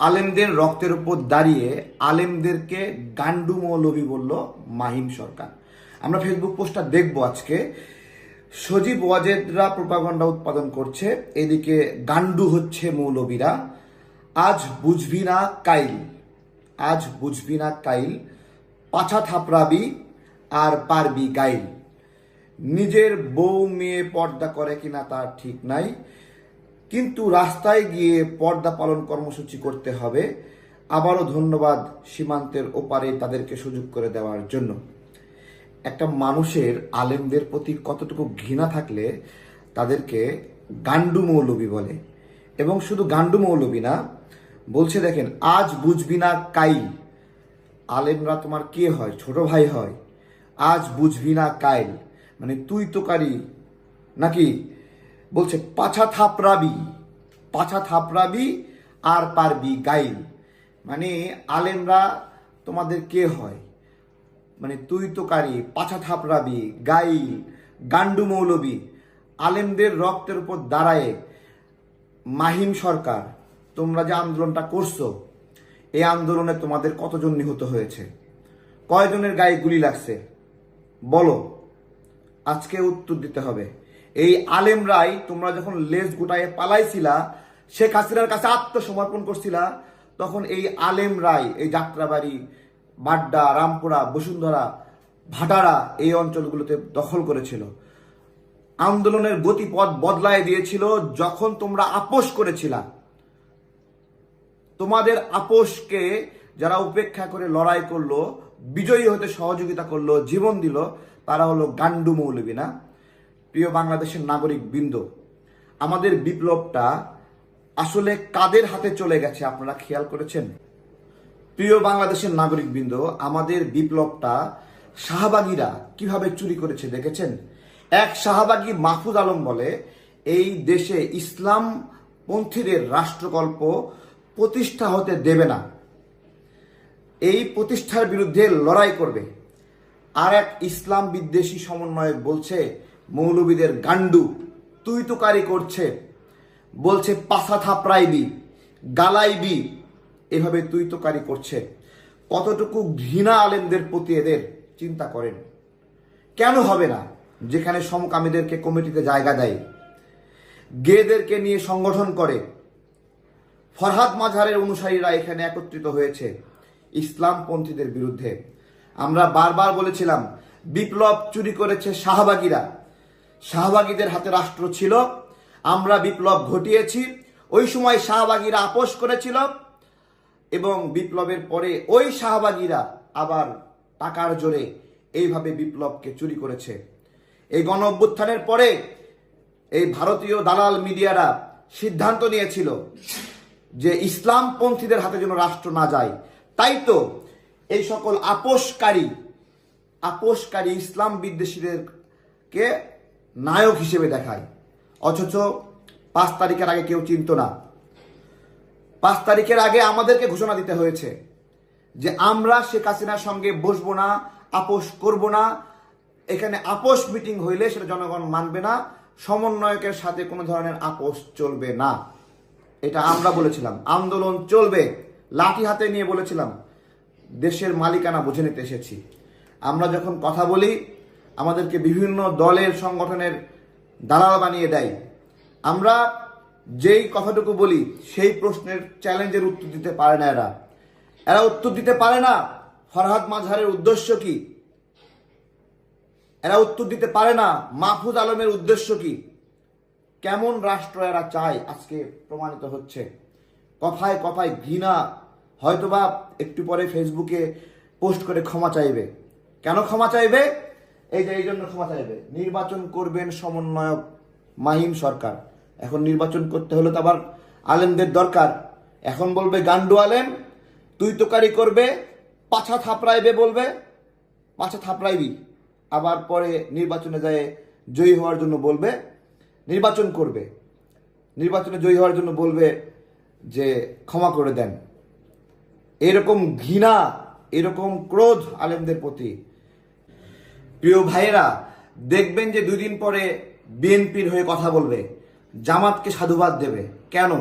আলেমদের রক্তের উপর দাঁড়িয়ে আলেমদেরকে গান্ডু মৌলবী বলল মাহিম সরকার। আমরা ফেসবুক পোস্টটা দেখব আজকে। সজীব ওয়াজেদরা প্রোপাগন্ডা উৎপাদন করছে, এদিকে গান্ডু হচ্ছে মৌলবীরা আজ বুঝবি না কাইল, আজ বুঝবি না কাইল, পাছা থাপড়াবি আর পারবি গাইল। নিজের বউ মেয়ে পর্দা করে কিনা তার ঠিক নাই। কিন্তু রাস্তায় গিয়ে পর্দা পালন কর্মসূচি করতে হবে। আবারও ধন্যবাদ সীমান্তের ওপারে তাদেরকে সুযোগ করে দেওয়ার জন্য। একটা মানুষের আলেমদের প্রতি কতটুকু ঘৃণা থাকলে তাদেরকে গান্ডু মৌলবী বলে। এবং শুধু গান্ডু মৌলবী না, বলছে দেখেন, আজ বুঝবি না কাইল। আলেমরা তোমার কে হয়? ছোট ভাই হয়। আজ বুঝবি না কাইল। মানে তুই তোকারি নাকি? বলছে, পাছা থাপড়াবি পাছা থাপড়াবি আর পারবি গাইল। মানে আলেমরা তোমাদের কে হয়? মানে তুই তোকারি পাছা থাপড়াবি, গাইল গান্ডু মৌলবী। আলেমদের রক্তের উপর দাঁড়ায় মাহিম সরকার, তোমরা যে আন্দোলনটা করছ, এই আন্দোলনে তোমাদের কতজন নিহত হয়েছে? কয়জনের গায়ে গুলি লাগছে? বলো, আজকে উত্তর দিতে হবে। এই আলেম আলেমরাই তোমরা যখন লেজ গোটায় পালাইছিলা, শেখ হাসিনার কাছে আত্মসমর্পণ করছিলা, তখন এই আলেম আলেমরাই এই যাত্রাবাড়ি, বাড্ডা, রামপুরা, বসুন্ধরা, ভাটারা এই অঞ্চলগুলোতে দখল করেছিল। আন্দোলনের গতিপথ বদলায় দিয়েছিল যখন তোমরা আপোষ করেছিলা। তোমাদের আপোষকে যারা উপেক্ষা করে লড়াই করল, বিজয়ী হতে সহযোগিতা করল, জীবন দিল, তারা হলো গান্ডু মৌলবী, না? প্রিয় বাংলাদেশের নাগরিক বৃন্দ, আমাদের বিপ্লবটা আসলে কাদের হাতে চলে গেছে আপনারা খেয়াল করেছেন? প্রিয় বাংলাদেশের নাগরিক বৃন্দ, আমাদের বিপ্লবটা শাহবাগীরা কীভাবে চুরি করেছে দেখেছেন? এক শাহবাগী মাহফুজ আলম বলে, এই দেশে ইসলাম পন্থীদের রাষ্ট্রকল্প প্রতিষ্ঠা হতে দেবে না। এই প্রতিষ্ঠার বিরুদ্ধে লড়াই করবে। আর এক ইসলাম বিদ্বেষী সমন্বয়ক বলছে মৌলবীদের গান্ডু তুই তুকারি করছে। বলছে পাশা থাপড়াইবি, গালাইবি, এভাবে তুই তোকারি করছে। কতটুকু ঘৃণা আলেমদের প্রতি এদের, চিন্তা করেন। কেন হবে না, যেখানে সমকামীদেরকে কমিটিতে জায়গা দেয়। গেদেরকে নিয়ে সংগঠন করে। ফরহাদ মাঝারের অনুসারীরা এখানে একত্রিত হয়েছে, ইসলামপন্থীদের বিরুদ্ধে। আমরা বারবার বলেছিলাম, বিপ্লব চুরি করেছে শাহবাগীরা। শাহবাগীদের হাতে রাষ্ট্র ছিল। আমরা বিপ্লব ঘটিয়েছি। ওই সময় শাহবাগীরা আপোষ করেছিল এবং বিপ্লবের পরে ওই শাহবাগীরা আবার টাকার জোরে এইভাবে বিপ্লবকে চুরি করেছে। এই গণ অভ্যুত্থানের পরে এই ভারতীয় দালাল মিডিয়ারা সিদ্ধান্ত নিয়েছিল যে ইসলামপন্থীদের হাতে যেন রাষ্ট্র না যায়। তাই তো এই সকল আপোষকারী আপোষকারী ইসলাম বিদ্বেষীদেরকে নায়ক হিসেবে দেখায়। অথচ পাঁচ তারিখের আগে কেউ চিনত না। পাঁচ তারিখের আগে আমাদেরকে ঘোষণা দিতে হয়েছে যে আমরা শেখ হাসিনার সঙ্গে বসবো না, আপোষ করব না। এখানে আপোষ মিটিং হইলে সেটা জনগণ মানবে না, সমন্বয়কের সাথে কোনো ধরনের আপোষ চলবে না। এটা আমরা বলেছিলাম। আন্দোলন চলবে। লাঠি হাতে নিয়ে বলেছিলাম। দেশের মালিকানা বুঝে নিতে এসেছি। আমরা যখন কথা বলি আমাদেরকে বিভিন্ন দলের সংগঠনের দালাল বানিয়ে দেয়। আমরা যেই কথাটুকু বলি, সেই প্রশ্নের চ্যালেঞ্জের উত্তর দিতে পারে না এরা। এরা উত্তর দিতে পারে না। ফরহাদ মাঝহারের উদ্দেশ্য কি? এরা উত্তর দিতে পারে না। মাহফুজ আলমের উদ্দেশ্য কি? কেমন রাষ্ট্র এরা চায় আজকে প্রমাণিত হচ্ছে। কথায় কথায় ঘৃণা। হয়তোবা একটু পরে ফেসবুকে পোস্ট করে ক্ষমা চাইবে। কেন ক্ষমা চাইবে? এই যে, এই জন্য ক্ষমা চাইবে। নির্বাচন করবেন সমন্বয়ক মাহিম সরকার। এখন নির্বাচন করতে হলে তো আবার আলেমদের দরকার। এখন বলবে, গান্ডু আলেম, তুই তোকারি করবে, পাছা থাপড়াইবে বলবে, পাছা থাপড়াইবি। আবার পরে নির্বাচনে যায়, জয়ী হওয়ার জন্য বলবে, নির্বাচন করবে। নির্বাচনে জয়ী হওয়ার জন্য বলবে যে, ক্ষমা করে দেন। এরকম ঘৃণা, এরকম ক্রোধ আলেমদের প্রতি প্রিয় ভাইয়েরা, দেখবেন যে দুই দিন পরে বিএনপির হয়ে কথা বলবে, জামাতকে সাধুবাদ দেবে। কেন?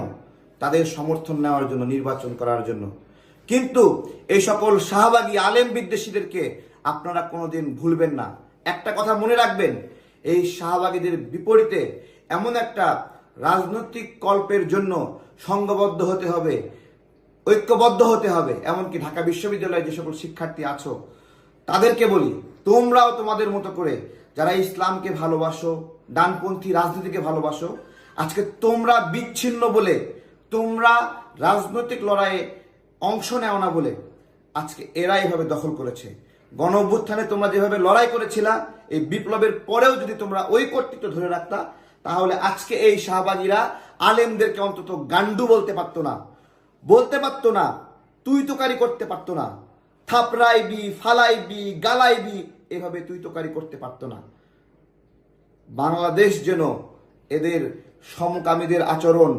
তাদের সমর্থন নেওয়ার জন্য, নির্বাচন করার জন্য। কিন্তু এই সকল শাহবাগী আলেম বিদ্বেষীদেরকে আপনারা কোনোদিন ভুলবেন না। একটা কথা মনে রাখবেন, এই শাহবাগীদের বিপরীতে এমন একটা রাজনৈতিক কল্পের জন্য সংঘবদ্ধ হতে হবে, ঐক্যবদ্ধ হতে হবে। এমনকি ঢাকা বিশ্ববিদ্যালয়ে যে সকল শিক্ষার্থী আছো, তাদেরকে বলি তোমরাও তোমাদের মতো করে যারা ইসলামকে ভালোবাসো, ডানপন্থী রাজনীতিকে ভালোবাসো, আজকে তোমরা বিচ্ছিন্ন বলে, তোমরা রাজনৈতিক লড়াইয়ে অংশ নেও না বলে আজকে এরা এভাবে দখল করেছে। গণ অভ্যুত্থানে তোমরা যেভাবে লড়াই করেছিলা, এই বিপ্লবের পরেও যদি তোমরা ওই কর্তৃত্ব ধরে রাখতা, তাহলে আজকে এই শাহবাগীরা আলেমদেরকে অন্তত গান্ডু বলতে পারতো না। বলতে পারতো না, তুই তোকারি করতে পারতো না। থাপড়াইবি, ফালাইবি, গালাইবি, এভাবে তুই তোকারি করতে পারতো না। বাংলাদেশ যেন এদের সমকামীদের আচরণ,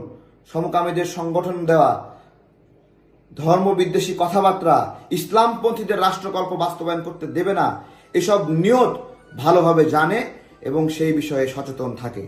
সমকামীদের সংগঠন দেওয়া, ধর্মবিদ্বেষী কথাবার্তা, ইসলামপন্থীদের রাষ্ট্রকল্প বাস্তবায়ন করতে দেবে না, এসব নিয়ত ভালোভাবে জানে এবং সেই বিষয়ে সচেতন থাকে।